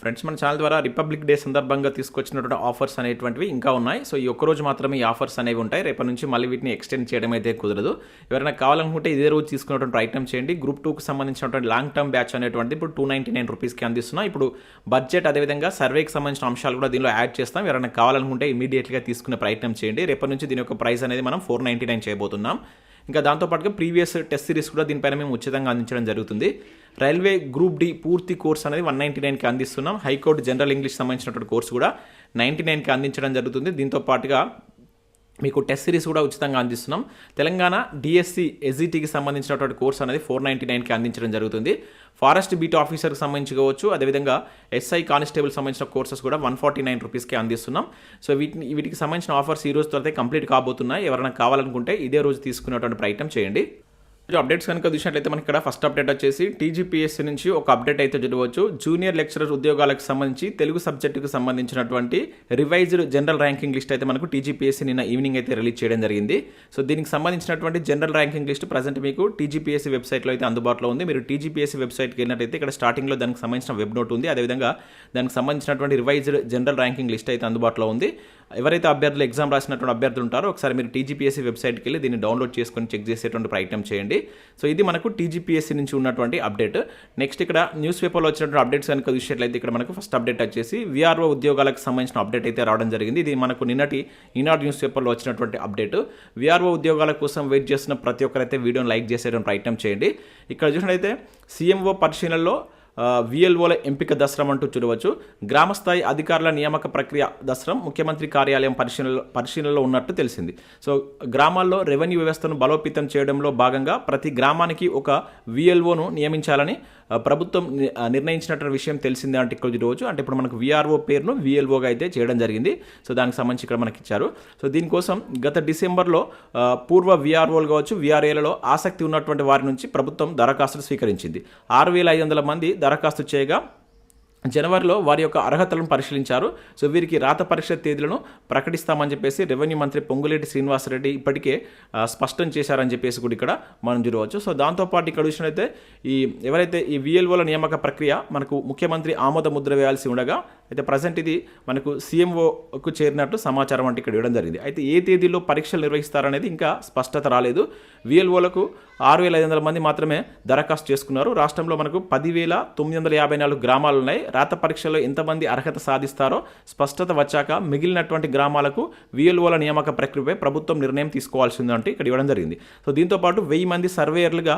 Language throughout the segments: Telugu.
ఫ్రెండ్స్ మన ఛానల్ ద్వారా రిపబ్లిక్ డే సందర్భంగా తీసుకొచ్చినటువంటి ఆఫర్స్ అనేటువంటివి ఇంకా ఉన్నాయి. సో ఈ ఒక్కరోజు మాత్రమే ఈ ఆఫర్స్ అనేవి ఉంటాయి. రేపటి నుంచి మళ్ళీ వీటిని ఎక్స్టెండ్ చేయడం అయితే కుదరదు. ఎవరైనా కావాలనుకుంటే ఇదే రోజు తీసుకున్నటువంటి ప్రయత్నం చేయండి. గ్రూప్ టూకి సంబంధించినటువంటి లాంగ్ టర్మ్ బ్యాచ్ అనేటువంటిది ఇప్పుడు టూ నైంటీ నైన్ రూపీస్కి అందిస్తున్నాం. ఇప్పుడు బడ్జెట్ అదేవిధంగా సర్వేకి సంబంధించిన అంశాలు కూడా దీనిలో యాడ్ చేస్తాం. ఎవరైనా కావాలనుకుంటే ఇమీడియట్గా తీసుకునే ప్రయత్నం చేయండి. రేపటి నుంచి దీని యొక్క ప్రైస్ అనేది మనం ఫోర్ నైంటీ నైన్ చేయబోతున్నాం. ఇంకా దాంతోపాటుగా ప్రీవియస్ టెస్ట్ సిరీస్ కూడా దీనిపైన మేము ఉచితంగా అందించడం జరుగుతుంది. రైల్వే గ్రూప్ డి పూర్తి కోర్స్ అనేది వన్ నైంటీ నైన్కి అందిస్తున్నాం. హైకోర్టు జనరల్ ఇంగ్లీష్ సంబంధించినటువంటి కోర్సు కూడా నైంటీ నైన్కి అందించడం జరుగుతుంది. దీంతో పాటుగా మీకు టెస్ట్ సిరీస్ కూడా ఉచితంగా అందిస్తున్నాం. తెలంగాణ డిఎస్సి ఎస్జిటికి సంబంధించినటువంటి కోర్స్ అనేది ఫోర్ నైంటీ నైన్కి అందించడం జరుగుతుంది. ఫారెస్ట్ బీట్ ఆఫీసర్కి సంబంధించి కావచ్చు అదేవిధంగా ఎస్ఐ కానిస్టేబుల్ సంబంధించిన కోర్సెస్ కూడా వన్ ఫార్టీ నైన్ రూపీస్కి అందిస్తున్నాం. సో వీటిని వీటికి సంబంధించిన ఆఫర్స్ ఈ రోజు తర్వాత కంప్లీట్ కాబోతున్నాయి. ఎవరైనా కావాలనుకుంటే ఇదే రోజు తీసుకునేటువంటి ప్రయత్నం చేయండి. అప్డేట్స్ కనుక చూసినట్లయితే మనకి ఇక్కడ ఫస్ట్ అప్డేట్ వచ్చేసి టీజీపీఎస్సీ నుంచి ఒక అప్డేట్ అయితే చూడవచ్చు. జూనియర్ లెక్చరర్ ఉద్యోగాలకు సంబంధించి తెలుగు సబ్జెక్టుకు సంబంధించినటువంటి రివైజ్డ్ జనరల్ ర్యాంకింగ్ లిస్ట్ అయితే మనకు టీజీపీఎస్సీ నిన్న ఈవినింగ్ అయితే రిలీజ్ చేయడం జరిగింది. సో దీనికి సంబంధించినటువంటి జనరల్ ర్యాంకింగ్ లిస్ట్ ప్రజెంట్ మీకు టీజీపీఎస్సీ వెబ్సైట్లో అయితే అందుబాటులో ఉంది. మీరు టీజీపీఎస్సీ వెబ్సైట్కి వెళ్ళినట్టయితే ఇక్కడ స్టార్టింగ్లో దానికి సంబంధించిన వెబ్ నోట్ ఉంది. అదేవిధంగా దానికి సంబంధించినటువంటి రివైజ్డ్ జనరల్ ర్యాంకింగ్ లిస్ట్ అయితే అందుబాటులో ఉంది. ఎవరైతే అభ్యర్థులు ఎగ్జామ్ రాసినటువంటి అభ్యర్థులు ఉంటారో ఒకసారి మీరు టీజీపీఎస్సీ వెబ్సైట్కి వెళ్ళి దీన్ని డౌన్లోడ్ చేసుకొని చెక్ చేసేటువంటి ప్రయత్నం చేయండి. సో ఇది మనకు టీజీపీఎస్సీ నుంచి ఉన్నటువంటి అప్డేట్. నెక్స్ట్ ఇక్కడ న్యూస్ పేపర్లో వచ్చినటువంటి అప్డేట్స్ కనుక చూసినట్లయితే ఇక్కడ మనకు ఫస్ట్ అప్డేట్ వచ్చేసి విఆర్ఓ ఉద్యోగాలకు సంబంధించిన అప్డేట్ అయితే రావడం జరిగింది. ఇది మనకు నిన్నటి ఈనాడు న్యూస్ పేపర్లో వచ్చినటువంటి అప్డేట్. విఆర్ఓ ఉద్యోగాల కోసం వెయిట్ చేస్తున్న ప్రతి ఒక్కరైతే వీడియోని లైక్ చేసేటువంటి ప్రయత్నం చేయండి. ఇక్కడ చూసినట్లయితే సీఎంఓ పరిశీలనలో విఎల్ఓల ఎంపిక దసరం అంటూ చూడవచ్చు. గ్రామస్థాయి అధికారుల నియామక ప్రక్రియ దసరం ముఖ్యమంత్రి కార్యాలయం పరిశీలనలో పరిశీలనలో ఉన్నట్టు తెలిసింది. సో గ్రామాల్లో రెవెన్యూ వ్యవస్థను బలోపేతం చేయడంలో భాగంగా ప్రతి గ్రామానికి ఒక విఎల్ఓను నియమించాలని ప్రభుత్వం నిర్ణయించినటువంటి విషయం తెలిసిందే అంటే ఇక్కడ చూడవచ్చు. అంటే ఇప్పుడు మనకు విఆర్ఓ పేరును విఎల్ఓగా అయితే చేయడం జరిగింది. సో దానికి సంబంధించి ఇక్కడ మనకి ఇచ్చారు. సో దీనికోసం గత డిసెంబర్లో పూర్వ విఆర్ఓలు కావచ్చు విఆర్ఏలలో ఆసక్తి ఉన్నటువంటి వారి నుంచి ప్రభుత్వం దరఖాస్తులు స్వీకరించింది. ఆరు వేల ఐదు వందల మంది దరఖాస్తు చేయగా జనవరిలో వారి యొక్క అర్హతలను పరిశీలించారు. సో వీరికి రాత పరీక్ష తేదీలను ప్రకటిస్తామని చెప్పేసి రెవెన్యూ మంత్రి పొంగులేటి శ్రీనివాసరెడ్డి ఇప్పటికే స్పష్టం చేశారని చెప్పేసి కూడా ఇక్కడ మనం చూడవచ్చు. సో దాంతోపాటు ఇక్కడ చూసినట్లయితే ఈ ఎవరైతే ఈ విఎల్ఓల నియామక ప్రక్రియ మనకు ముఖ్యమంత్రి ఆమోద ముద్ర వేయాల్సి ఉండగా అయితే ప్రజెంట్ ఇది మనకు సీఎంఓకు చేరినట్టు సమాచారం అంటే ఇక్కడ ఇవ్వడం జరిగింది. అయితే ఏ తేదీలో పరీక్షలు నిర్వహిస్తారనేది ఇంకా స్పష్టత రాలేదు. విఎల్ఓలకు ఆరు వేల ఐదు వందల మంది మాత్రమే దరఖాస్తు చేసుకున్నారు. రాష్ట్రంలో మనకు పదివేల తొమ్మిది వందల యాభై నాలుగు గ్రామాలు ఉన్నాయి. రాత పరీక్షలో ఎంతమంది అర్హత సాధిస్తారో స్పష్టత వచ్చాక మిగిలినటువంటి గ్రామాలకు విఎల్ఓల నియామక ప్రక్రియపై ప్రభుత్వం నిర్ణయం తీసుకోవాల్సి ఉందంటే ఇక్కడ ఇవ్వడం జరిగింది. సో దీంతో పాటు వెయ్యి మంది సర్వేయర్లుగా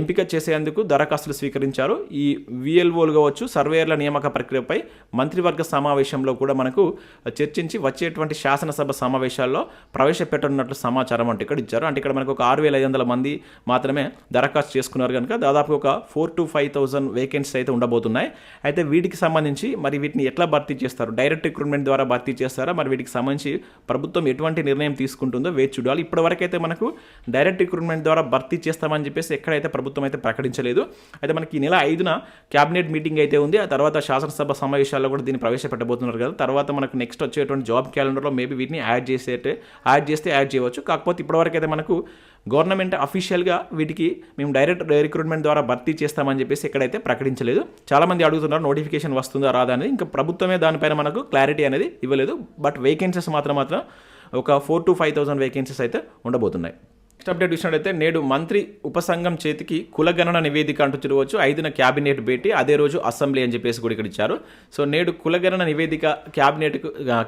ఎంపిక చేసేందుకు దరఖాస్తులు స్వీకరించారు. ఈ విఎల్ఓలు కావచ్చు సర్వేయర్ల నియామక ప్రక్రియపై మంత్రి మంత్రివర్గ సమావేశంలో కూడా మనకు చర్చించి వచ్చేటువంటి శాసనసభ సమావేశాల్లో ప్రవేశపెట్టనున్నట్లు సమాచారం అంటే ఇక్కడ ఇచ్చారు. అంటే ఇక్కడ మనకు ఒక ఆరు వేల ఐదు వందల మంది మాత్రమే దరఖాస్తు చేసుకున్నారు కనుక దాదాపు ఒక four to five thousand vacancies అయితే ఉండబోతున్నాయి. అయితే వీటికి సంబంధించి మరి వీటిని ఎట్లా భర్తీ చేస్తారు? డైరెక్ట్ రిక్రూట్మెంట్ ద్వారా భర్తీ చేస్తారా? మరి వీటికి సంబంధించి ప్రభుత్వం ఎటువంటి నిర్ణయం తీసుకుంటుందో వేచి చూడాలి. ఇప్పటివరకైతే మనకు డైరెక్ట్ రిక్రూట్మెంట్ ద్వారా భర్తీ చేస్తామని చెప్పేసి ఎక్కడైతే ప్రభుత్వం అయితే ప్రకటించలేదు. అయితే మనకి ఈ నెల ఐదున క్యాబినెట్ మీటింగ్ అయితే ఉంది. ఆ తర్వాత శాసనసభ సమావేశాల్లో కూడా దీన్ని ప్రవేశపెట్టబోతున్నారు కదా. తర్వాత మనకు నెక్స్ట్ వచ్చేటువంటి జాబ్ క్యాలెండర్లో మేబీ వీటిని యాడ్ చేసేటే యాడ్ చేస్తే యాడ్ చేయవచ్చు. కాకపోతే ఇప్పటివరకు అయితే మనకు గవర్నమెంట్ అఫీషియల్గా వీటికి మేము డైరెక్ట్ రిక్రూట్మెంట్ ద్వారా భర్తీ చేస్తామని చెప్పేసి ఎక్కడైతే ప్రకటించలేదు. చాలామంది అడుగుతున్నారు నోటిఫికేషన్ వస్తుందా రాదా అనేది. ఇంకా ప్రభుత్వమే దానిపైన మనకు క్లారిటీ అనేది ఇవ్వలేదు. బట్ వేకెన్సీస్ మాత్రం మాత్రం ఒక four to five thousand vacancies అయితే ఉండబోతున్నాయి. నెక్స్ట్ అప్డేట్ చూసినట్లయితే నేడు మంత్రి ఉపసంఘం చేతికి కులగణన నివేదిక అంటూ చూడవచ్చు ఐదున క్యాబినెట్ భేటీ అదే రోజు అసెంబ్లీ అని చెప్పేసి కూడా ఇక్కడ ఇచ్చారు. సో నేడు కులగణన నివేదిక క్యాబినెట్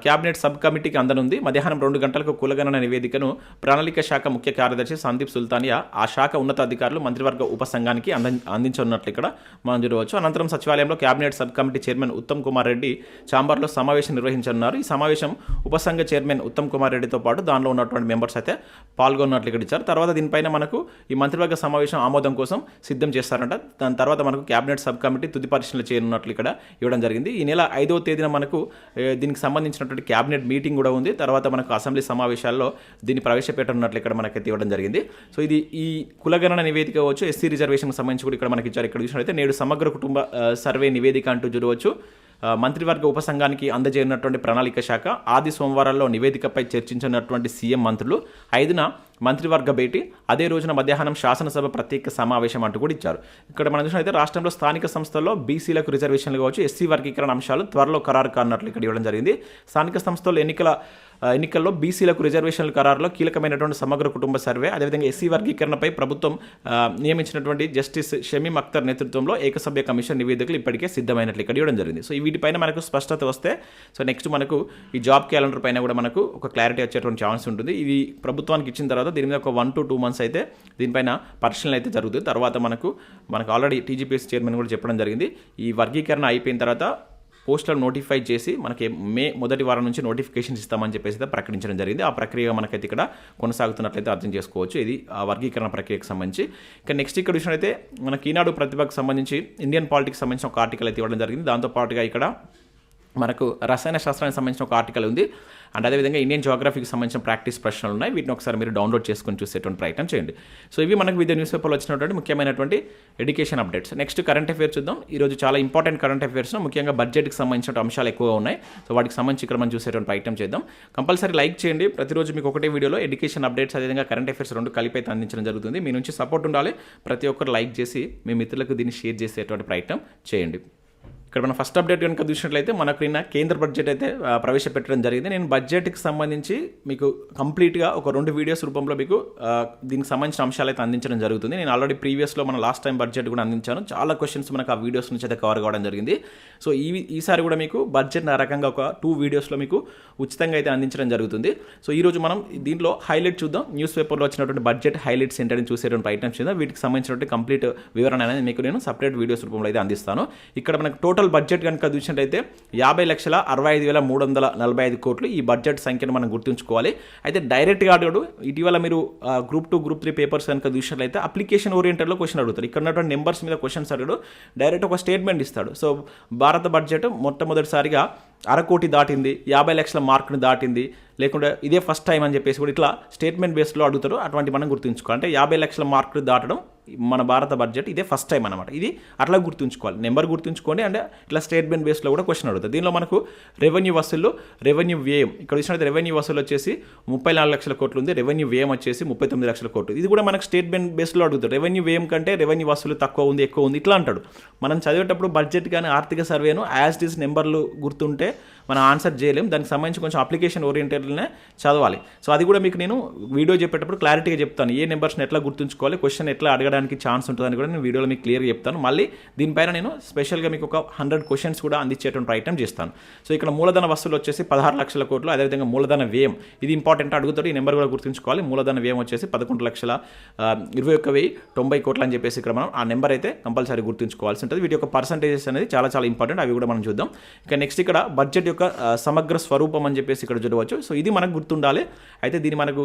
క్యాబినెట్ సబ్ కమిటీకి అందనుంది. మధ్యాహ్నం రెండు గంటలకు కులగణన నివేదికను ప్రణాళిక శాఖ ముఖ్య కార్యదర్శి సందీప్ సుల్తానియా ఆ శాఖ ఉన్నతాధికారులు మంత్రివర్గ ఉపసంఘానికి అంద అందించనున్నట్లు ఇక్కడ మనం చూడవచ్చు. అనంతరం సచివాలయంలో cabinet sub committee chairman Uttam Kumar Reddy చాంబర్లో సమావేశం నిర్వహించనున్నారు. ఈ సమావేశం ఉపసంఘ చైర్మన్ ఉత్తమ్ కుమార్ రెడ్డితో పాటు దానిలో ఉన్నటువంటి మెంబర్స్ అయితే పాల్గొన్నట్లు ఇక్కడ ఇచ్చారు. తర్వాత దీనిపైన మనకు ఈ మంత్రివర్గ సమావేశం ఆమోదం కోసం సిద్ధం చేస్తారంట. దాని తర్వాత మనకు క్యాబినెట్ సబ్ కమిటీ తుది పరిశీలన చేయనున్నట్లు ఇక్కడ ఇవ్వడం జరిగింది. ఈ నెల ఐదవ తేదీన మనకు దీనికి సంబంధించినటువంటి క్యాబినెట్ మీటింగ్ కూడా ఉంది. తర్వాత మనకు అసెంబ్లీ సమావేశాల్లో దీన్ని ప్రవేశపెట్టనున్నట్లు ఇక్కడ మనకైతే ఇవ్వడం జరిగింది. సో ఇది ఈ కులగణన నివేదిక కావచ్చు ఎస్సీ రిజర్వేషన్కి సంబంధించి కూడా ఇక్కడ మనకి ఇచ్చారు. ఇక్కడ చూసినట్లయితే నేడు సమగ్ర కుటుంబ సర్వే నివేదిక అంటూ చూడవచ్చు. మంత్రివర్గ ఉపసంఘానికి అందజేయనటువంటి ప్రణాళిక శాఖ ఆది సోమవారాల్లో నివేదికపై చర్చించినటువంటి సీఎం మంత్రులు. ఐదున మంత్రివర్గ భేటీ. అదే రోజున మధ్యాహ్నం శాసనసభ ప్రత్యేక సమావేశం అంటూ కూడా ఇచ్చారు. ఇక్కడ మనం చూసినట్లయితే రాష్ట్రంలో స్థానిక సంస్థల్లో బీసీలకు రిజర్వేషన్లు కావచ్చు ఎస్సీ వర్గీకరణ అంశాలు త్వరలో ఖరారు కానున్నట్లు ఇక్కడ ఇవ్వడం జరిగింది. స్థానిక సంస్థల్లో ఎన్నికల ఎన్నికల్లో బీసీలకు రిజర్వేషన్ల ఖరారులో కీలకమైనటువంటి సమగ్ర కుటుంబ సర్వే అదేవిధంగా ఎస్సీ వర్గీకరణపై ప్రభుత్వం నియమించినటువంటి జస్టిస్ షమీం అఖ్తర్ నేతృత్వంలో ఏకసభ్య కమిషన్ నివేదికలు ఇప్పటికే సిద్ధమైనట్లు ఇక్కడ ఇవ్వడం జరిగింది. సో ఈ వీటిపైన మనకు స్పష్టత వస్తే సో నెక్స్ట్ మనకు ఈ జాబ్ క్యాలెండర్ పైన కూడా మనకు ఒక క్లారిటీ వచ్చేటువంటి ఛాన్స్ ఉంటుంది. ఇది ప్రభుత్వానికి ఇచ్చిన తర్వాత దీని మీద ఒక వన్ టు టూ మంత్స్ అయితే దీనిపైన పరిశీలన అయితే జరుగుతుంది. తర్వాత మనకు మనకు ఆల్రెడీ టీజీపీఎస్ చైర్మన్ కూడా చెప్పడం జరిగింది. ఈ వర్గీకరణ అయిపోయిన తర్వాత పోస్టల్ నోటిఫై చేసి మనకి మే మొదటి వారం నుంచి నోటిఫికేషన్స్ ఇస్తామని చెప్పేసి అయితే ప్రకటించడం జరిగింది. ఆ ప్రక్రియ మనకైతే ఇక్కడ కొనసాగుతున్నట్లయితే అర్థం చేసుకోవచ్చు. ఇది ఆ వర్గీకరణ ప్రక్రియకు సంబంధించి. ఇక నెక్స్ట్ ఇక్కడ విషయం మనకి ఈనాడు ప్రతిభకు సంబంధించి ఇండియన్ పాలిటిక్స్ సంబంధించిన ఒక ఆర్టికల్ అయితే ఇవ్వడం జరిగింది. దాంతో పాటుగా ఇక్కడ మనకు రసాయన శాస్త్రానికి సంబంధించిన ఒక ఆర్టికల్ ఉంది. అండ్ అదేవిధంగా ఇండియన్ జోగ్రఫీకి సంబంధించిన ప్రాక్టీస్ ప్రశ్నలు ఉన్నాయి. వీటిని ఒకసారి మీరు డౌన్లోడ్ చేసుకొని చూసేటువంటి ప్రయత్నం చేయండి. సో ఇవి మనకు వివిధ న్యూస్ పేపర్లో వచ్చినటువంటి ముఖ్యమైనటువంటి education updates next current affairs చూద్దాం. ఈరోజు చాలా ఇంపార్టెంట్ కరెంట్ అఫేర్స్ ముఖ్యంగా బడ్జెట్కి సంబంధించిన అంశాలు ఎక్కువగా ఉన్నాయి. సో వాటికి సంబంధించి ఇక్కడ మనం చూసేటువంటి ప్రయత్నం చేద్దాం. కంపల్సరీ లైక్ చేయండి. ప్రతిరోజు మీకు ఒకటే వీడియోలో ఎడ్యుకేషన్ అప్డేట్స్ అదేవిధంగా కరెంట్ అఫేర్స్ రెండు కలిపి అయితే అందించడం జరుగుతుంది. మీ నుంచి సపోర్ట్ ఉండాలి. ప్రతి ఒక్కరు లైక్ చేసి మీ మిత్రులకు దీన్ని షేర్ చేసేటువంటి ప్రయత్నం చేయండి. ఇక్కడ మనం ఫస్ట్ అప్డేట్ కనుక చూసినట్లయితే మనకు నిన్న కేంద్ర బడ్జెట్ అయితే ప్రవేశపెట్టడం జరిగింది. నేను బడ్జెట్కి సంబంధించి మీకు కంప్లీట్గా ఒక రెండు వీడియోస్ రూపంలో మీకు దీనికి సంబంధించిన అంశాలు అయితే అందించడం జరుగుతుంది. నేను ఆల్రెడీ ప్రీవియస్లో మన లాస్ట్ టైం బడ్జెట్ కూడా అందించాను. చాలా క్వశ్చన్స్ మనకు ఆ వీడియోస్ నుంచి అయితే కవర్ కావడం జరిగింది. సో ఈ ఈసారి కూడా మీకు బడ్జెట్ ఆ రకంగా ఒక టూ వీడియోస్లో మీకు ఉచితంగా అయితే అందించడం జరుగుతుంది. సో ఈరోజు మనం దీంట్లో హైలైట్ చూద్దాం. న్యూస్ పేపర్లో వచ్చినటువంటి బడ్జెట్ హైలైట్స్ ఏంటని చూసేటువంటి ప్రయత్నం చేద్దాం. వీటికి సంబంధించినటువంటి కంప్లీట్ వివరణ అనేది మీకు నేను సపరేట్ వీడియోస్ రూపంలో అయితే అందిస్తాను. ఇక్కడ మనకు టోటల్ బడ్జెట్ కనుక చూసినట్టయితే యాభై లక్షల అరవై ఐదు వేల మూడు వందల నలభై ఐదు కోట్లు ఈ బడ్జెట్ సంఖ్యను మనం గుర్తుంచుకోవాలి. అయితే డైరెక్ట్గా అడుగుడు ఇటీవల మీరు group two group three papers కనుక చూసినట్లయితే అప్లికేషన్ ఓరియంటెడ్లో క్వశ్చన్ అడుగుతారు. ఇక్కడ ఉన్నటువంటి నెంబర్స్ మీద క్వశ్చన్స్ అడుగుడు డైరెక్ట్ ఒక స్టేట్మెంట్ ఇస్తాడు. సో భారత బడ్జెట్ మొట్టమొదటిసారిగా అరకోటి దాటింది యాభై లక్షల మార్కుని దాటింది లేకుంటే ఇదే ఫస్ట్ టైం అని చెప్పేసి కూడా ఇట్లా స్టేట్మెంట్ బేస్లో అడుగుతారు. అటువంటి మనం గుర్తుంచుకోవాలి అంటే యాభై లక్షల మార్కులు దాటడం మన భారత బడ్జెట్ ఇదే ఫస్ట్ టైం అనమాట ఇది అట్లా గుర్తుంచుకోవాలి. నెంబర్ గుర్తుంచుకోండి అంటే ఇట్లా స్టేట్మెంట్ బేస్లో కూడా క్వశ్చన్ అడుగుతుంది దీనిలో మనకు రెవెన్యూ వసూలు రెవెన్యూ వ్యయం. ఇక్కడ వచ్చినట్టు రెవెన్యూ వసూలు వచ్చేసి ముప్పై నాలుగు లక్షల కోట్లు ఉంది. రెవెన్యూ వ్యయం వచ్చేసి ముప్పై తొమ్మిది లక్షల కోట్లు. ఇది కూడా మనకు స్టేట్మెంట్ బేస్లో అడుగుతారు. రెవెన్యూ వ్యయం కంటే రెవెన్యూ వసూలు తక్కువ ఉంది ఎక్కువ ఉంది ఇట్లా అంటాడు. మనం చదివేటప్పుడు బడ్జెట్ కానీ ఆర్థిక సర్వేను యాజ్ డిస్ నెంబర్లు గుర్తుంటే మనం ఆన్సర్ చేయలేం. దానికి సంబంధించి కొంచెం అప్లికేషన్ ఓరియంటెడ్నే చదవాలి. సో అది కూడా మీకు నేను వీడియో చెప్పేటప్పుడు క్లారిటీగా చెప్తాను. ఏ నెంబర్స్ని ఎట్లా గుర్తుంచుకోవాలి? క్వశ్చన్ ఎట్లా అడగడానికి ఛాన్స్ ఉంటుందని కూడా నేను వీడియోలో మీకు క్లియర్గా చెప్తాను. మళ్ళీ దీనిపైన నేను స్పెషల్గా మీకు ఒక హండ్రెడ్ క్వశ్చన్స్ కూడా అందించేటువంటి ప్రయత్నం చేస్తాను. సో ఇక్కడ మూలధన వస్తువులు వచ్చేసి పదహారు లక్షల కోట్లు అదేవిధంగా మూలధన వ్యయం. ఇది ఇంపార్టెంట్ అడుగుతాడు ఈ నెంబర్ కూడా గుర్తుంచుకోవాలి. మూలధన వ్యయం వచ్చేసి పదకొండు లక్షల ఇరవై ఒక్క వెయ్యి తొంభై కోట్లు అని చెప్పేసి ఇక్కడ మనం ఆ నెంబర్ అయితే కంపల్సరీ గుర్తుంచుకోవాల్సి ఉంటుంది. వీటి యొక్క పర్సంటేజెస్ అనేది చాలా చాలా ఇంపార్టెంట్ అవి కూడా మనం చూద్దాం. ఇక నెక్స్ట్ ఇక్కడ బడ్జెట్ యొక్క యొక్క సమగ్ర స్వరూపం అని చెప్పేసి ఇక్కడ చూడవచ్చు. సో ఇది మనకు గుర్తుండాలి. అయితే దీన్ని మనకు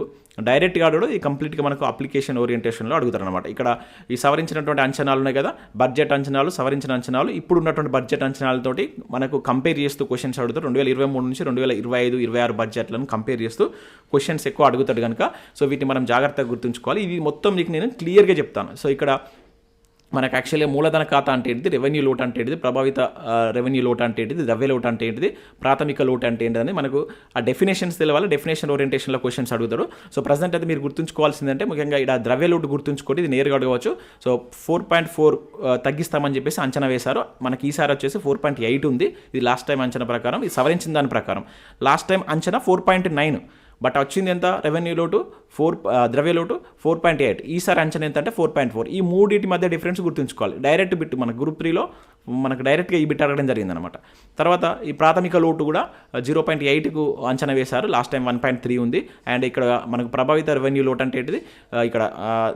డైరెక్ట్గా అడగడు ఈ కంప్లీట్గా మనకు అప్లికేషన్ ఓరియంటేషన్లో అడుగుతారనమాట ఇక్కడ ఈ సవరించినటువంటి అంచనాలు ఉన్నాయి కదా బడ్జెట్ అంచనాలు సవరించిన అంచనాలు ఇప్పుడు ఉన్నటువంటి బడ్జెట్ అంచనాలతోటి మనకు కంపేర్ చేస్తూ క్వశ్చన్స్ అడుగుతారు. రెండు వేల ఇరవై మూడు నుంచి రెండు వేల ఇరవై ఐదు ఇరవై ఆరు బడ్జెట్లను కంపేర్ చేస్తూ క్వశ్చన్స్ ఎక్కువ అడుగుతాడు కనుక సో వీటిని మనం జాగ్రత్తగా గుర్తుంచుకోవాలి. ఇది మొత్తం మీకు నేను క్లియర్గా చెప్తాను. సో ఇక్కడ మనకు యాక్చువల్గా మూలధన ఖాతా అంటే ఏంటిది? రెవెన్యూ లోట్ అంటే ఏంటిది? ప్రభావిత రెవెన్యూ లోట్ అంటే ఏంటిది? ద్రవ్య లోట్ అంటే ఏంటిది? ప్రాథమిక లోట్ అంటే ఏంటిది మనకు ఆ డెఫినేషన్స్ తెలవాలి. డెఫినేషన్ ఓరియంటేషన్లో క్వశ్చన్స్ అడుగుతారు సో ప్రజెంట్ అయితే మీరు గుర్తుంచుకోవాల్సిందంటే ముఖ్యంగా ఇక్కడ ద్రవ్య లోటు గుర్తుంచుకోండి. ఇది నేరుగా అడగవచ్చు. సో ఫోర్ పాయింట్ ఫోర్ తగ్గిస్తామని చెప్పేసి అంచనా వేశారు. మనకి ఈసారి వచ్చేసి ఫోర్ పాయింట్ ఎయిట్ ఉంది. ఇది లాస్ట్ టైం అంచనా ప్రకారం. ఇది సవరించిన దాని ప్రకారం. లాస్ట్ టైం అంచనా ఫోర్ పాయింట్ నైన్ బట్ వచ్చింది ఎంత? రెవెన్యూ లోటు ఫోర్ ద్రవ్య లోటు ఫోర్ పాయింట్ ఎయిట్ ఈసారి అంచనా ఎంత అంటే ఫోర్ పాయింట్ ఫోర్ ఈ మూడింటి మధ్య డిఫరెన్స్ గుర్తుంచుకోవాలి. డైరెక్ట్ బిట్ మన గ్రూప్ త్రీలో మనకు డైరెక్ట్గా ఈ బిట్ అడగడం జరిగిందనమాట తర్వాత ఈ ప్రాథమిక లోటు కూడా జీరో పాయింట్ ఎయిట్కు అంచనా వేశారు. Last time one point three ఉంది. అండ్ ఇక్కడ మనకు ప్రభావిత రెవెన్యూ లోటు అంటే ఏంటిది? ఇక్కడ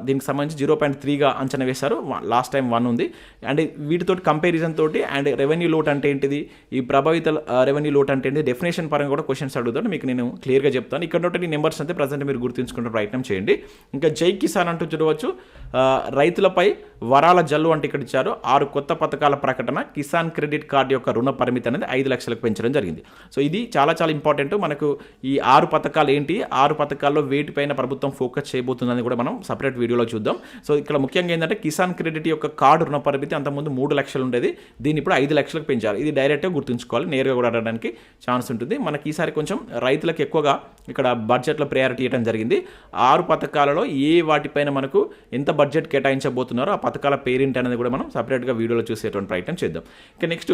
దీనికి సంబంధించి జీరో పాయింట్ త్రీగా అంచనా వేశారు. లాస్ట్ టైం వన్ ఉంది. అండ్ వీటితోటి కంపారిజన్ తోటి అండ్ రెవెన్యూ లోట్ అంటే ఏంటిది? ఈ ప్రభావిత రెవెన్యూ లోట్ అంటే ఏంటి డెఫినేషన్ పరంగా కూడా క్వశ్చన్స్ అడుగుతాను. మీకు నేను క్లియర్గా చెప్తాను. ఇక్కడ ఈ నెంబర్స్ అయితే ప్రజెంట్ మీరు గుర్తుంచుకునే ప్రయత్నం చేయండి. ఇంకా జై కిసాన్ అంటూ చూడవచ్చు. రైతులపై వరాల జల్లు అంటే ఇక్కడ ఇచ్చారు. ఆరు కొత్త పథకాల ప్రకటన కిసాన్ క్రెడిట్ కార్డు యొక్క రుణ పరిమితి అనేది ఐదు లక్షలకు పెంచడం జరిగింది. సో ఇది చాలా చాలా ఇంపార్టెంట్. మనకు ఈ ఆరు పథకాలు ఏంటి? ఆరు పథకాల్లో వేటిపైన ప్రభుత్వం ఫోకస్ చేయబోతుందని కూడా మనం సపరేట్ వీడియోలో చూద్దాం. సో ఇక్కడ ముఖ్యంగా ఏంటంటే కిసాన్ క్రెడిట్ యొక్క కార్డు రుణ పరిమితి అంతకుముందు మూడు లక్షలు ఉండేది. దీన్ని ఇప్పుడు ఐదు లక్షలకు పెంచారు ఇది డైరెక్ట్గా గుర్తుంచుకోవాలి. నేరుగా కూడా అడగడానికి ఛాన్స్ ఉంటుంది. మనకి ఈసారి కొంచెం రైతులకు ఎక్కువగా ఇక్కడ బడ్జెట్లో ప్రయారిటీ ఇవ్వడం జరిగింది. ఆరు పథకాలలో ఏ వాటిపైన మనకు ఎంత బడ్జెట్ కేటాయించబోతున్నారో ఆ పథకాల పేరేంటి అనేది కూడా మనం సపరేట్గా వీడియోలో చూసేటువంటి ప్రయత్నం చేద్దాం. ఇక నెక్స్ట్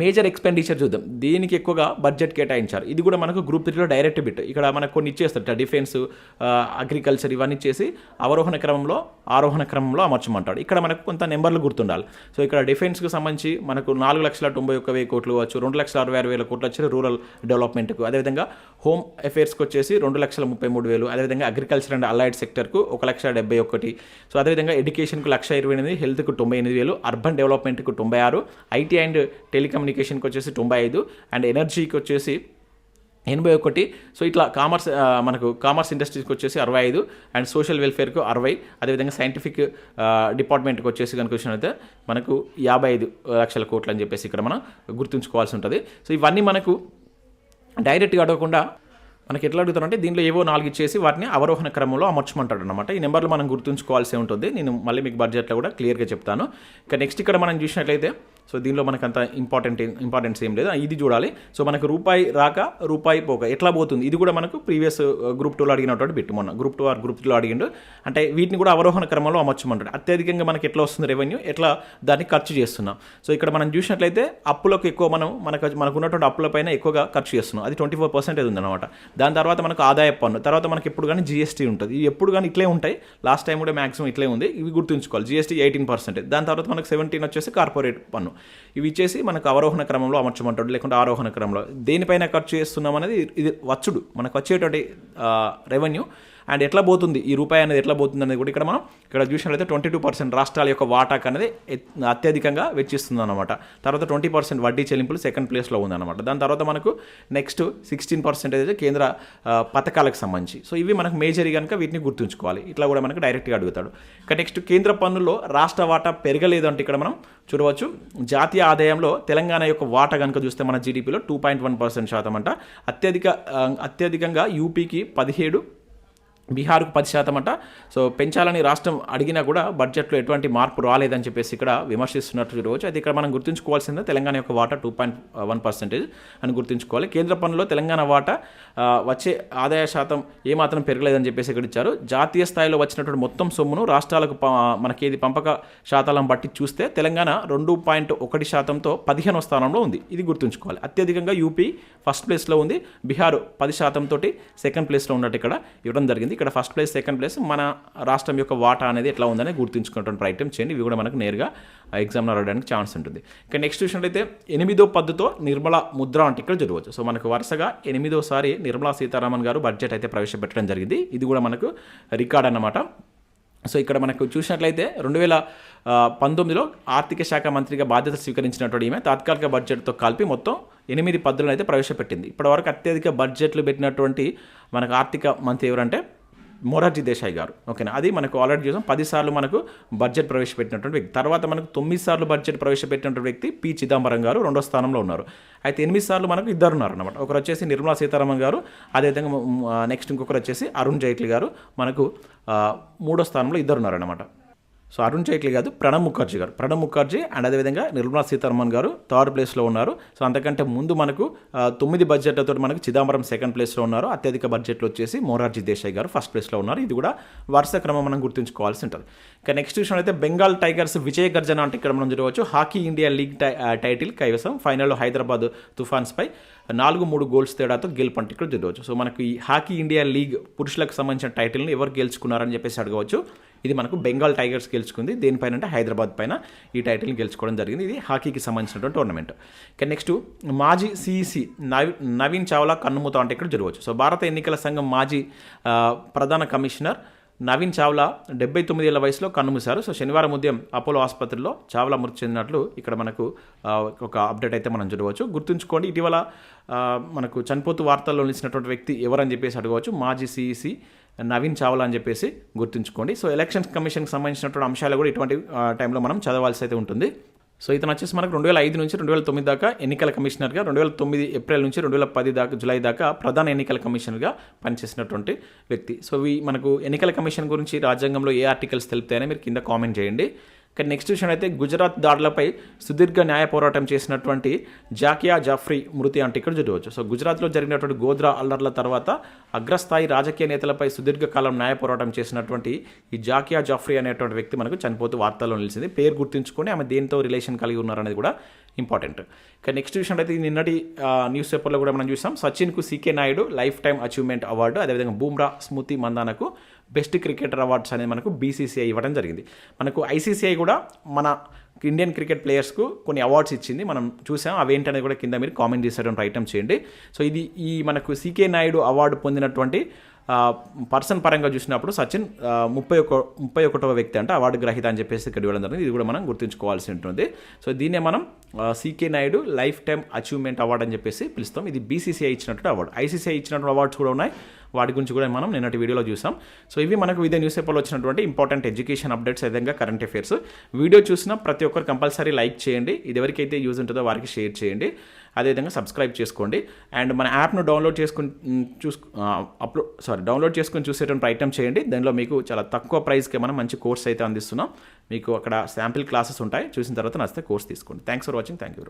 మేజర్ ఎక్స్పెండిచర్ చూద్దాం. దీనికి ఎక్కువగా బడ్జెట్ కేటాయించారు. ఇది కూడా మనకు గ్రూప్ త్రీలో డైరెక్ట్ బిట్ ఇక్కడ మనకు కొన్ని ఇచ్చేస్తారు. డిఫెన్స్ అగ్రికల్చర్ ఇవన్నీ చేసి అవరోహణ క్రమంలో ఆరోహణ క్రమంలో అమర్చమంటాడు. ఇక్కడ మనకు కొంత నెంబర్లు గుర్తుండాలి. సో ఇక్కడ డిఫెన్స్కి సంబంధించి మనకు నాలుగు లక్షల తొంభై ఒక్క వెయ్యి కోట్లు వచ్చు రెండు లక్షల అరవై ఆరు వేల కోట్లు వచ్చి రూరల్ డెవలప్మెంట్కు అదేవిధంగా హోమ్ అఫేర్స్కి వచ్చేసి రెండు లక్షల ముప్పై మూడు వేలు. అదేవిధంగా అగ్రికల్చర్ అండ్ అలైడ్ సెక్టర్కు ఒక లక్ష డెబ్బై ఒకటి సో అదేవిధంగా ఎడ్యుకేషన్కు లక్ష ఇరవై ఎనిమిది హెల్త్కు తొంభై ఎనిమిది వేలు అర్బన్ డెవలప్మెంట్కు తొంభై ఆరు ఐటీ అండ్ కమ్యూనికేషన్కి వచ్చేసి తొంభై ఐదు అండ్ ఎనర్జీకి వచ్చేసి ఎనభై ఒకటి. సో ఇట్లా కామర్స్ మనకు కామర్స్ ఇండస్ట్రీస్కి వచ్చేసి అరవై ఐదు అండ్ సోషల్ వెల్ఫేర్కు అరవై. అదేవిధంగా సైంటిఫిక్ డిపార్ట్మెంట్కి వచ్చేసి కనుక అయితే మనకు యాభై ఐదు లక్షల కోట్లు అని చెప్పేసి ఇక్కడ మనం గుర్తుంచుకోవాల్సి ఉంటుంది. సో ఇవన్నీ మనకు డైరెక్ట్గా అడగకుండా మనకి ఎట్లా అడుగుతారంటే దీనిలో ఏవో నాలుగు ఇచ్చేసి వాటిని అవరోహణ క్రమంలో అమర్చమంటాడు అనమాట ఈ నెంబర్లు మనం గుర్తుంచుకోవాల్సి ఉంటుంది. నేను మళ్ళీ మీకు బడ్జెట్లో కూడా క్లియర్గా చెప్తాను. ఇక నెక్స్ట్ ఇక్కడ మనం చూసినట్లయితే సో దీనిలో మనకు అంత ఇంపార్టెంట్ ఇంపార్టెన్స్ ఏం లేదు. ఇది చూడాలి. సో మనకు రూపాయి రాక రూపాయి పోక ఎట్లా పోతుంది? ఇది కూడా మనకు ప్రీవియస్ గ్రూప్ టూలో అడిగినటువంటి బిట్ మొన్న. గ్రూప్ టూ ఆర్ గ్రూప్ త్రీలో అడిగిండు. అంటే వీటిని కూడా అవరోహణ క్రమంలో అమర్చమంటాడు. అత్యధికంగా మనకి ఎట్లా వస్తుంది రెవెన్యూ ఎట్లా దాన్ని ఖర్చు చేస్తున్నాం? సో ఇక్కడ మనం చూసినట్లయితే అప్పులకు ఎక్కువ మనం మనకు మనకు ఉన్నటువంటి అప్పులపైన ఎక్కువగా ఖర్చు చేస్తున్నాం. అది ట్వంటీ ఫోర్ పర్సెంటేజ్ ఉందన్నమాట. దాని తర్వాత మనకు ఆదాయ పన్ను. తర్వాత మనకి ఎప్పుడు కానీ జీఎస్టీ ఉంటుంది. ఇవి ఎప్పుడు కానీ ఇట్లే ఉంటాయి. లాస్ట్ టైం కూడా మాక్సిమం ఇట్లే ఉంది. ఇవి గుర్తుంచుకోవాలి. జీఎస్టీ ఎయిటీన్ పర్సెంటేజ్ దాని తర్వాత మనకు సెవెంటీన్ వచ్చేసి కార్పొరేట్ పన్ను. ఇవి ఇచ్చేసి మనకు అవరోహణ క్రమంలో అమర్చమంటాడు లేకుంటే ఆరోహణ క్రమంలో. దేనిపైన ఖర్చు చేస్తున్నాం అనేది ఇది వచ్చుడు. మనకు వచ్చేటువంటి రెవెన్యూ అండ్ ఎట్లా పోతుంది? ఈ రూపాయి అనేది ఎట్లా పోతుంది అనేది కూడా ఇక్కడ మనం ఇక్కడ చూసినట్లయితే ట్వంటీ టూ పర్సెంట్ రాష్ట్రాల యొక్క వాటాక్ అనేది అత్యధికంగా వెచ్చిస్తుంది అనమాట తర్వాత ట్వంటీ పర్సెంట్ వడ్డీ చెల్లింపులు సెకండ్ ప్లేస్లో ఉందన్నమాట. దాని తర్వాత మనకు నెక్స్ట్ సిక్స్టీన్ పర్సెంటేజ్ కేంద్ర పథకాలకు సంబంధించి. సో ఇవి మనకు మేజర్ కనుక వీటిని గుర్తుంచుకోవాలి. ఇట్లా కూడా మనకు డైరెక్ట్గా అడుగుతాడు. ఇక నెక్స్ట్ కేంద్ర పన్నుల్లో రాష్ట్ర వాటా పెరగలేదు అంటే ఇక్కడ మనం చూడవచ్చు. జాతీయ ఆదాయంలో తెలంగాణ యొక్క వాటా కనుక చూస్తే మన జీడిపిలో టూ పాయింట్ వన్ పర్సెంట్ శాతం అంట. అత్యధిక అత్యధికంగా యూపీకి పదిహేడు బీహార్కు పది శాతం అంట. సో పెంచాలని రాష్ట్రం అడిగినా కూడా బడ్జెట్లో ఎటువంటి మార్పు రాలేదని చెప్పేసి ఇక్కడ విమర్శిస్తున్నట్టు ఈరోజు అయితే ఇక్కడ మనం గుర్తుంచుకోవాల్సిందే తెలంగాణ యొక్క వాటా టూ పాయింట్ వన్ పర్సెంటేజ్ అని గుర్తుంచుకోవాలి. కేంద్ర పన్నులో తెలంగాణ వాటా వచ్చే ఆదాయ శాతం ఏమాత్రం పెరగలేదని చెప్పేసి ఇక్కడ ఇచ్చారు. జాతీయ స్థాయిలో వచ్చినటువంటి మొత్తం సొమ్మును రాష్ట్రాలకు ప- మనకి ఏది పంపక శాతాలను బట్టి చూస్తే తెలంగాణ రెండు పాయింట్ ఒకటి శాతంతో పదిహేనవ స్థానంలో ఉంది. ఇది గుర్తుంచుకోవాలి. అత్యధికంగా యూపీ ఫస్ట్ ప్లేస్లో ఉంది. బీహార్ పది శాతంతో సెకండ్ ప్లేస్లో ఉన్నట్టు ఇక్కడ ఇవ్వడం జరిగింది. ఇక్కడ ఫస్ట్ ప్లేస్ సెకండ్ ప్లేస్ మన రాష్ట్రం యొక్క వాటా అనేది ఎట్లా ఉందని గుర్తుంచుకున్నటువంటి ప్రయత్నం చేయండి. ఇవి కూడా మనకు నేరుగా ఎగ్జామ్లో రావడానికి ఛాన్స్ ఉంటుంది. ఇక నెక్స్ట్ చూసినట్లయితే ఎనిమిదో పద్ధతితో నిర్మల ముద్ర అంటే ఇక్కడ జరగవచ్చు. సో మనకు వరుసగా ఎనిమిదోసారి నిర్మలా సీతారామన్ గారు బడ్జెట్ అయితే ప్రవేశపెట్టడం జరిగింది. ఇది కూడా మనకు రికార్డ్ అన్నమాట. సో ఇక్కడ మనకు చూసినట్లయితే రెండు వేల పంతొమ్మిదిలో ఆర్థిక శాఖ మంత్రిగా బాధ్యత స్వీకరించినటువంటి ఈమె తాత్కాలిక బడ్జెట్తో కలిపి మొత్తం ఎనిమిది పద్ధతులను అయితే ప్రవేశపెట్టింది. ఇప్పటివరకు అత్యధిక బడ్జెట్లు పెట్టినటువంటి మనకు ఆర్థిక మంత్రి ఎవరంటే మొరార్జీ దేశాయ్ గారు. ఓకేనా? అది మనకు ఆల్రెడీ చూసాం. పదిసార్లు మనకు బడ్జెట్ ప్రవేశపెట్టినటువంటి వ్యక్తి. తర్వాత మనకు తొమ్మిది సార్లు బడ్జెట్ ప్రవేశపెట్టినటువంటి వ్యక్తి పి. చిదంబరం గారు రెండో స్థానంలో ఉన్నారు. అయితే ఎనిమిది సార్లు మనకు ఇద్దరు ఉన్నారు అనమాట ఒకరు వచ్చేసి నిర్మలా సీతారామన్ గారు అదేవిధంగా నెక్స్ట్ ఇంకొకరు వచ్చేసి అరుణ్ జైట్లీ గారు. మనకు మూడో స్థానంలో ఇద్దరు ఉన్నారన్నమాట. సో అరుణ్ జైట్లీ కాదు ప్రణబ్ ముఖర్జీ గారు. ప్రణబ్ ముఖర్జీ అండ్ అదేవిధంగా నిర్మలా సీతారామన్ గారు థర్డ్ ప్లేస్లో ఉన్నారు. సో అంతకంటే ముందు మనకు తొమ్మిది బడ్జెట్లతో మనకు చిదంబరం సెకండ్ ప్లేస్లో ఉన్నారు. అత్యధిక బడ్జెట్లో వచ్చేసి మోరార్జీ దేశాయ్ గారు ఫస్ట్ ప్లేస్లో ఉన్నారు. ఇది కూడా వరుస క్రమం మనం గుర్తుంచుకోవాల్సి ఉంటుంది. ఇక నెక్స్ట్ విషయం అయితే బెంగాల్ టైగర్స్ విజయ గర్జన అంటే ఇక్కడ మనం చూడవచ్చు. Hockey India league tie title కైవసం. ఫైనల్లో హైదరాబాద్ తుఫాన్స్పై నాలుగు మూడు గోల్స్ తేడాతో గెలుపంటే ఇక్కడ చూడవచ్చు. సో మనకు ఈ హాకీ ఇండియా లీగ్ పురుషులకు సంబంధించిన టైటిల్ని ఎవరు గెలుచుకున్నారని చెప్పేసి అడగవచ్చు. ఇది మనకు బెంగాల్ టైగర్స్ గెలుచుకుంది. దేనిపైన అంటే హైదరాబాద్ పైన ఈ టైటిల్ని గెలుచుకోవడం జరిగింది. ఇది హాకీకి సంబంధించినటువంటి టోర్నమెంట్. ఇక నెక్స్ట్ మాజీ సిఈసి నవీ నవీన్ చావ్లా కన్నుమూత అంటే ఇక్కడ జరగవచ్చు. సో భారత ఎన్నికల సంఘం మాజీ ప్రధాన కమిషనర్ నవీన్ చావ్లా డెబ్బై తొమ్మిది ఏళ్ళ వయసులో కన్నుమూశారు. సో శనివారం ఉదయం అపోలో ఆసుపత్రిలో చావ్లా మృతి చెందినట్లు ఇక్కడ మనకు ఒక అప్డేట్ అయితే మనం చూడవచ్చు. గుర్తుంచుకోండి ఇటీవల మనకు చనిపోతూ వార్తల్లో నిలిచినటువంటి వ్యక్తి ఎవరని చెప్పేసి అడగవచ్చు. మాజీ సిఈసి నవీన్ చావ్లా అని చెప్పేసి గుర్తుంచుకోండి. సో ఎలక్షన్స్ కమిషన్కి సంబంధించినటువంటి అంశాలు కూడా ఇటువంటి టైంలో మనం చదవాల్సి అయితే ఉంటుంది. సో ఇతను వచ్చేసి మనకు రెండు వేల ఐదు నుంచి రెండు వేల తొమ్మిది దాకా ఎన్నికల కమిషనర్గా రెండు వేల తొమ్మిది ఏప్రిల్ నుంచి రెండు వేల పది దాకా జులై దాకా ప్రధాన ఎన్నికల కమిషనర్గా పనిచేసినటువంటి వ్యక్తి. సో ఈ మనకు ఎన్నికల కమిషన్ గురించి రాజ్యాంగంలో ఏ ఆర్టికల్స్ తెలిపితేనే మీరు కింద కామెంట్ చేయండి. కానీ నెక్స్ట్ విషయం అయితే గుజరాత్ దాడులపై సుదీర్ఘ న్యాయ పోరాటం చేసినటువంటి జాకియా జాఫ్రీ మృతి అంటే ఇక్కడ చూడవచ్చు. సో గుజరాత్లో జరిగినటువంటి గోద్రా అల్లర్ల తర్వాత అగ్రస్థాయి రాజకీయ నేతలపై సుదీర్ఘకాలం న్యాయ పోరాటం చేసినటువంటి ఈ జాకియా జాఫ్రీ అనేటువంటి వ్యక్తి మనకు చనిపోతూ వార్తల్లో నిలిచింది. పేరు గుర్తుంచుకొని ఆమె దేనితో రిలేషన్ కలిగి ఉన్నారనేది కూడా ఇంపార్టెంట్ ఇక నెక్స్ట్ విషయం అయితే నిన్నటి న్యూస్ పేపర్లో కూడా మనం చూసాం. సచిన్కు CK Naidu life time achievement award అదేవిధంగా బూమ్రా స్మృతి మందానకు బెస్ట్ క్రికెటర్ అవార్డ్స్ అనేది మనకు బీసీసీఐ ఇవ్వడం జరిగింది. మనకు ఐసీసీఐ కూడా మన ఇండియన్ క్రికెట్ ప్లేయర్స్కు కొన్ని అవార్డ్స్ ఇచ్చింది. మనం చూసాం. అవేంటనేది కూడా కింద మీరు కామెంట్ చేసేటువంటి ఐటమ్ చేయండి. సో ఇది ఈ మనకు సీకే నాయుడు అవార్డు పొందినటువంటి పర్సన్ పరంగా చూసినప్పుడు సచిన్ ముప్పై ఒక ముప్పై ఒకటవ వ్యక్తి అంటే అవార్డు గ్రహీత అని చెప్పేసి ఇక్కడ ఇవ్వడం జరిగింది. ఇది కూడా మనం గుర్తుంచుకోవాల్సి ఉంటుంది. సో దీన్నే మనం CK Naidu life time achievement award అని చెప్పేసి పిలుస్తాం. ఇది బీసీసీఐ ఇచ్చినటువంటి అవార్డు. ఐసీసీఐ ఇచ్చినటువంటి అవార్డ్స్ కూడా ఉన్నాయి. వాటి గురించి కూడా మనం నిన్నటి వీడియోలో చూసాం. సో ఇవి మనకు వివిధ న్యూస్ పేపర్లో వచ్చినటువంటి ఇంపార్టెంట్ ఎడ్యుకేషన్ అప్డేట్స్ విధంగా కరెంట్ అఫైర్స్. వీడియో చూసిన ప్రతి ఒక్కరు కంపల్సరీ లైక్ చేయండి. ఇది ఎవరికైతే యూజ్ ఉంటుందో వారికి షేర్ చేయండి. అదేవిధంగా సబ్స్క్రైబ్ చేసుకోండి. అండ్ మన యాప్ను డౌన్లోడ్ చేసుకుని చూసు అప్లోడ్ సారీ డౌన్లోడ్ చేసుకుని చూసేటువంటి ప్రయత్నం చేయండి. దానిలో మీకు చాలా తక్కువ ప్రైస్కి మనం మంచి కోర్స్ అయితే అందిస్తున్నాం. మీకు అక్కడ శాంపిల్ క్లాసెస్ ఉంటాయి. చూసిన తర్వాత నచ్చితే కోర్స్ తీసుకోండి. Thanks for watching. Thank you